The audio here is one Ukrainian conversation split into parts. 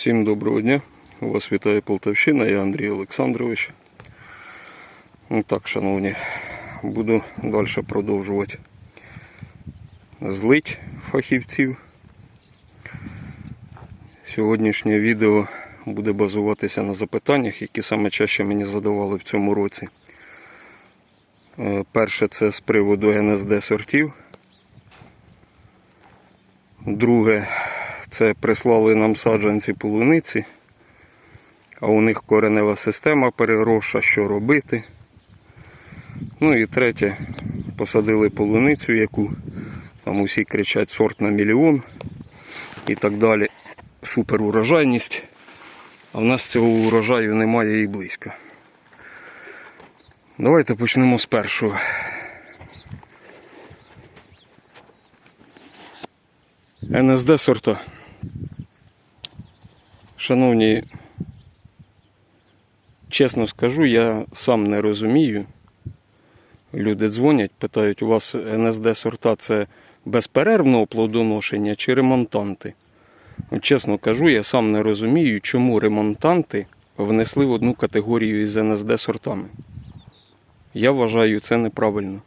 Всім доброго дня. Вас вітає Полтавщина, я Андрій Олександрович. Ну так, шановні, буду далі продовжувати злить фахівців. Сьогоднішнє відео буде базуватися на запитаннях, які саме чаще мені задавали в цьому році. Е, Перше це з приводу НСД сортів. Друге, це прислали нам саджанці полуниці, а у них коренева система переросша, що робити. Ну і третє, посадили полуницю, яку там усі кричать сорт на мільйон і так далі. Супер урожайність. А в нас цього урожаю немає і близько. Давайте почнемо з першого. НСД сорта. Шановні, чесно скажу, я сам не розумію. Люди дзвонять, питають, у вас НСД сорта це безперервного плодоношення чи ремонтанти? Чесно кажу, я сам не розумію, чому ремонтанти внесли в одну категорію із НСД сортами. Я вважаю це неправильно.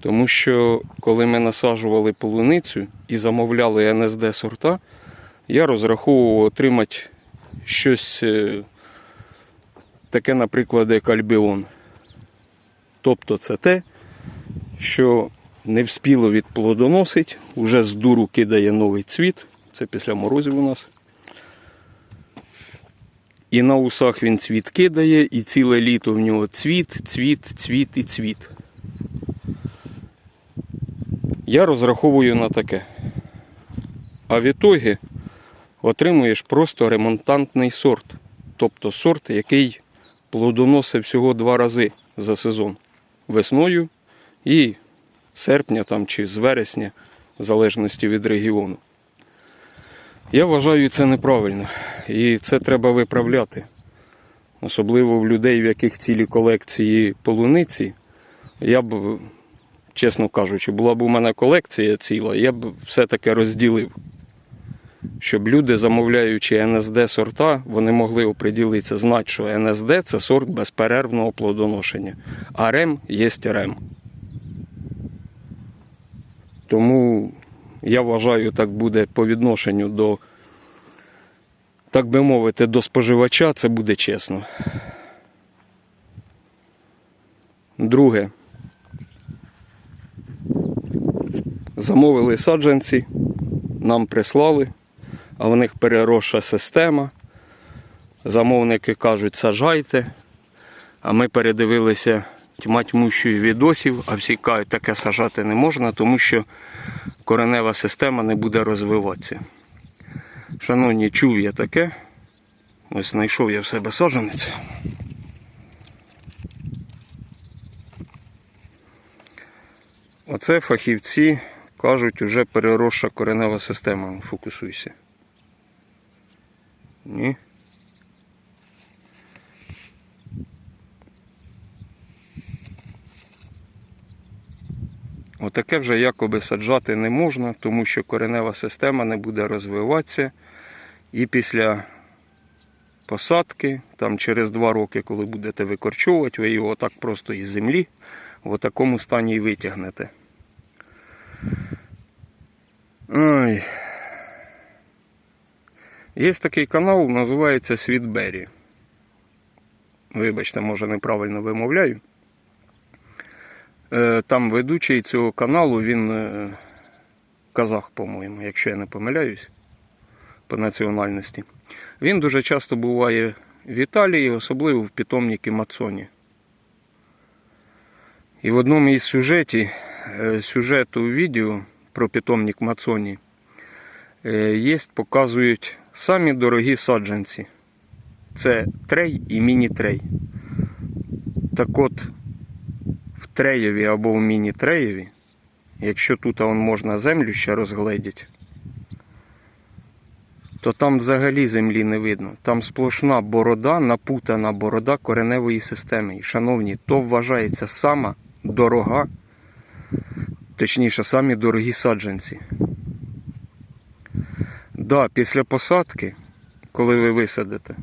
Тому що коли ми насаджували полуницю і замовляли НСД сорта, я розраховував отримати щось е, таке, наприклад, як альбіон. Тобто це те, що не вспіло відплодоносить, уже з дуру кидає новий цвіт. Це після морозів у нас. І на усах він цвіт кидає, і ціле літо в нього цвіт, цвіт, цвіт і цвіт. Я розраховую на таке. А в ітогі отримуєш просто ремонтантний сорт. Тобто сорт, який плодоносить всього два рази за сезон. Весною і серпня там, чи з вересня, в залежності від регіону. Я вважаю це неправильно. І це треба виправляти. Особливо в людей, в яких цілі колекції полуниці. Я б, чесно кажучи, була б у мене колекція ціла, я б все-таки розділив. Щоб люди, замовляючи НСД сорта, вони могли оприділитися, знати, що НСД це сорт безперервного плодоношення, а РЕМ є РЕМ. Тому я вважаю, так буде по відношенню до, так би мовити, до споживача, це буде чесно. Друге. Замовили саджанці, нам прислали, а в них переросша система. Замовники кажуть, сажайте. А ми передивилися тьма тьмущої відосів, а всі кажуть, таке сажати не можна, тому що коренева система не буде розвиватися. Шановні, чув я таке. Ось знайшов я в себе саджанець. Оце фахівці кажуть, уже переросша коренева система. Фокусуйся. Ні. Отаке вже якоби саджати не можна, тому що коренева система не буде розвиватися. І після посадки, там через два роки, коли будете викорчовувати, ви його так просто із землі в такому стані і витягнете. Ой. Є такий канал, називається Світбері. Вибачте, може неправильно вимовляю. Е, Там ведучий цього каналу, він е, казах, по-моєму, якщо я не помиляюсь, по національності. Він дуже часто буває в Італії, особливо в питомнику Мацоні. І в одному із сюжетів, е, сюжету відео про питомник Мацоні є, показують самі дорогі саджанці. Це трей і міні-трей. Так от, в треєві або в міні-треєві, якщо тут можна землю ще розгледіти, то там взагалі землі не видно. Там сплошна борода, напутана борода кореневої системи. І, шановні, то вважається сама дорога, точніше, самі дорогі саджанці. Да, після посадки коли ви висадите.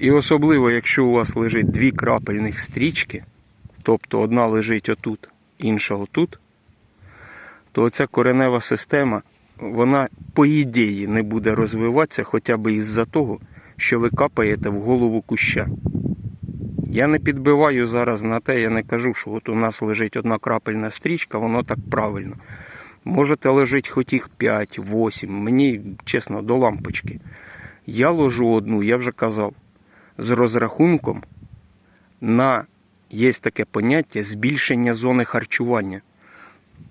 І особливо, якщо у вас лежить дві крапельних стрічки, тобто одна лежить отут, інша отут, то оця коренева система, вона по ідеї не буде розвиватися хоча б із-за того, що ви капаєте в голову куща. Я не підбиваю зараз на те, я не кажу, що от у нас лежить одна крапельна стрічка, воно так правильно. Можете лежить хоч їх 5, 8, мені, чесно, до лампочки. Я ложу одну, я вже казав, з розрахунком на є таке поняття збільшення зони харчування.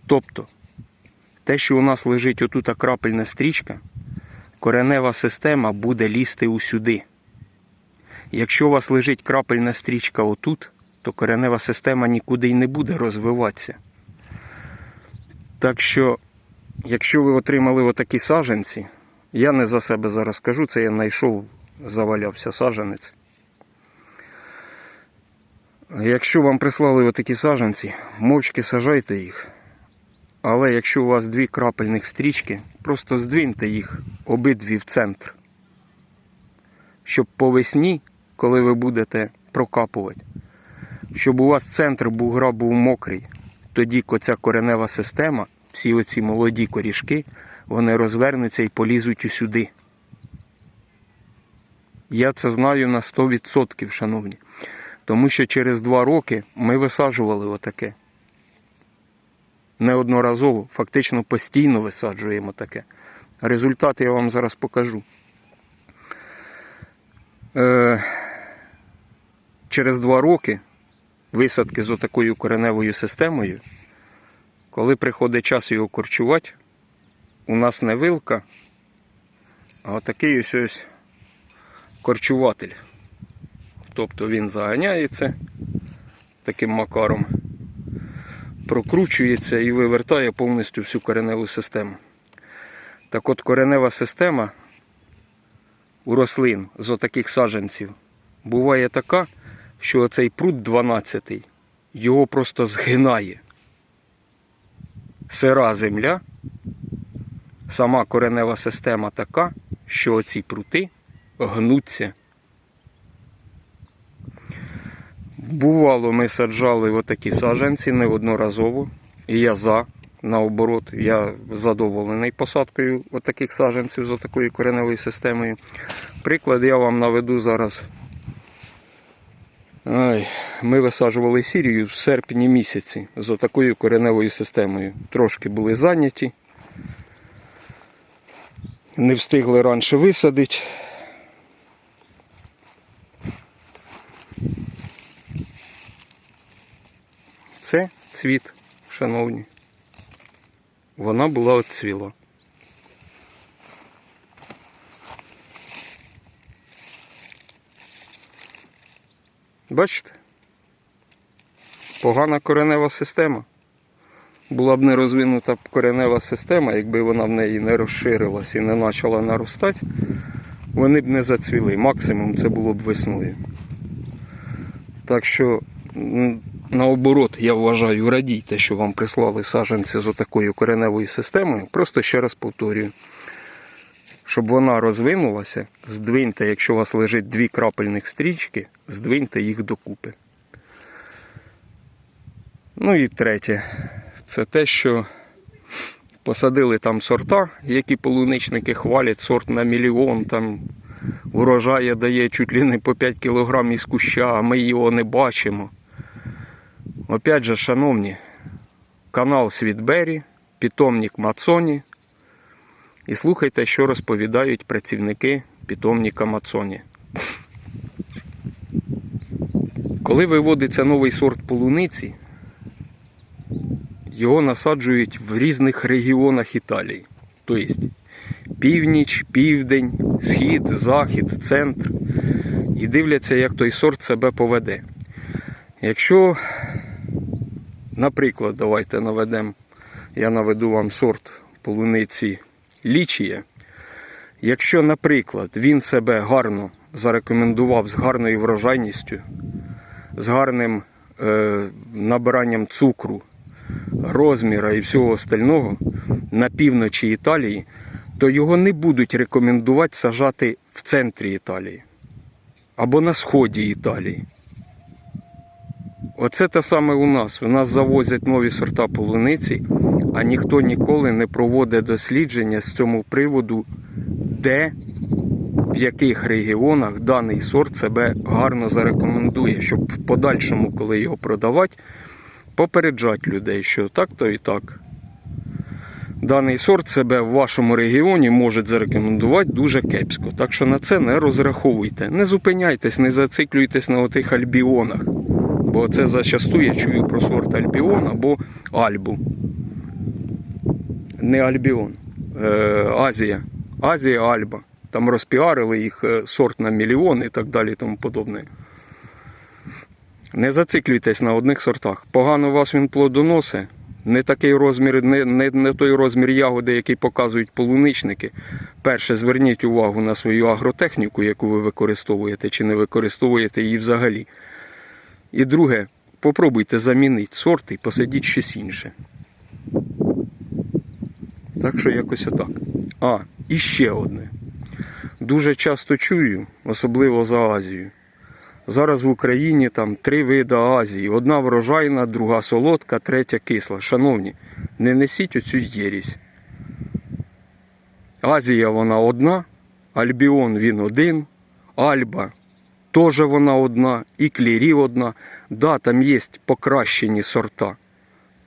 Тобто, те, що у нас лежить отута крапельна стрічка, коренева система буде лізти усюди. Якщо у вас лежить крапельна стрічка отут, то коренева система нікуди й не буде розвиватися. Так що, якщо ви отримали отакі саженці, я не за себе зараз кажу, це я знайшов, завалявся саженець. Якщо вам прислали отакі саженці, мовчки сажайте їх. Але якщо у вас дві крапельних стрічки, просто здвиньте їх обидві в центр. Щоб по весні, коли ви будете прокапувати, щоб у вас центр бугра був мокрий, тоді коця коренева система, всі оці молоді корішки, вони розвернуться і полізуть усюди. Я це знаю на 100%, шановні. Тому що через два роки ми висаджували отаке. Неодноразово, фактично постійно висаджуємо таке. Результати я вам зараз покажу. Е, через два роки висадки з отакою кореневою системою, коли приходить час його корчувати, у нас не вилка, а отакий ось ось корчуватель. Тобто він заганяється таким макаром, прокручується і вивертає повністю всю кореневу систему. Так от коренева система у рослин з отаких саджанців буває така, що оцей прут 12 його просто згинає. Сира земля, сама коренева система така, що оці прути гнуться. Бувало, ми саджали отакі саджанці неодноразово. І я за, наоборот, я задоволений посадкою отаких саджанців з такою кореневою системою. Приклад я вам наведу зараз. Ай, ми висаджували сірію в серпні місяці з такою кореневою системою. Трошки були зайняті. Не встигли раніше висадити. Це цвіт, шановні. Вона була отцвіла. Бачите? Погана коренева система. Була б не розвинута коренева система, якби вона в неї не розширилась і не почала наростати, вони б не зацвіли. Максимум це було б весною. Так що, наоборот, я вважаю, радійте, що вам прислали саджанці з отакою кореневою системою. Просто ще раз повторюю. Щоб вона розвинулася, здвиньте, якщо у вас лежить дві крапельних стрічки, здвиньте їх докупи. Ну і третє, це те, що посадили там сорта, які полуничники хвалять, сорт на мільйон, там урожає дає чуть ли не по 5 кг із куща, а ми його не бачимо. Опять же, шановні, канал Світбері, питомник Мацоні. І слухайте, що розповідають працівники питомника Мацоні. Коли виводиться новий сорт полуниці, його насаджують в різних регіонах Італії. Тобто північ, південь, схід, захід, центр. І дивляться, як той сорт себе поведе. Якщо, наприклад, давайте наведемо, я наведу вам сорт полуниці лічіє. Якщо, наприклад, він себе гарно зарекомендував з гарною врожайністю, з гарним е, набиранням цукру, розміра і всього остального на півночі Італії, то його не будуть рекомендувати сажати в центрі Італії або на сході Італії. Оце те саме у нас. У нас завозять нові сорта полуниці, а ніхто ніколи не проводить дослідження з цьому приводу, де, в яких регіонах даний сорт себе гарно зарекомендує, щоб в подальшому, коли його продавати, попереджати людей, що так-то і так. Даний сорт себе в вашому регіоні може зарекомендувати дуже кепсько. Так що на це не розраховуйте. Не зупиняйтесь, не зациклюйтесь на отих альбіонах. Бо це зачасту я чую про сорт альбіон або альбу. Не альбіон. Е, Азія. Азія Альба. Там розпіарили їх е, сорт на мільйон і так далі і тому подобне. Не зациклюйтесь на одних сортах. Погано вас він плодоносить. Не такий розмір, не, не, не той розмір ягоди, який показують полуничники. Перше, зверніть увагу на свою агротехніку, яку ви використовуєте, чи не використовуєте її взагалі. І друге, попробуйте замінити сорт і посадіть щось інше. Так що якось отак. А, і ще одне. Дуже часто чую, особливо за Азію. Зараз в Україні там три види Азії. Одна врожайна, друга солодка, третя кисла. Шановні, не несіть оцю єрість. Азія вона одна, Альбіон він один, Альба теж вона одна, і клірі одна. Да, там є покращені сорта.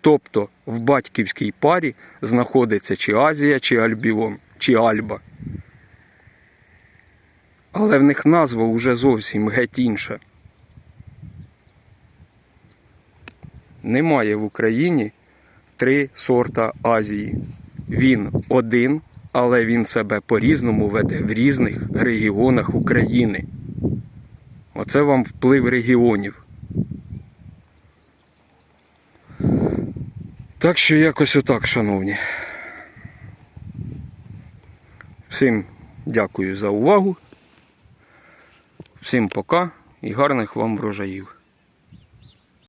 Тобто в батьківській парі знаходиться чи Азія, чи Альбіон, чи Альба. Але в них назва вже зовсім геть інша. Немає в Україні три сорта Азії. Він один, але він себе по-різному веде в різних регіонах України. Оце вам вплив регіонів. Так що якось отак, шановні. Всім дякую за увагу. Всім пока і гарних вам врожаїв.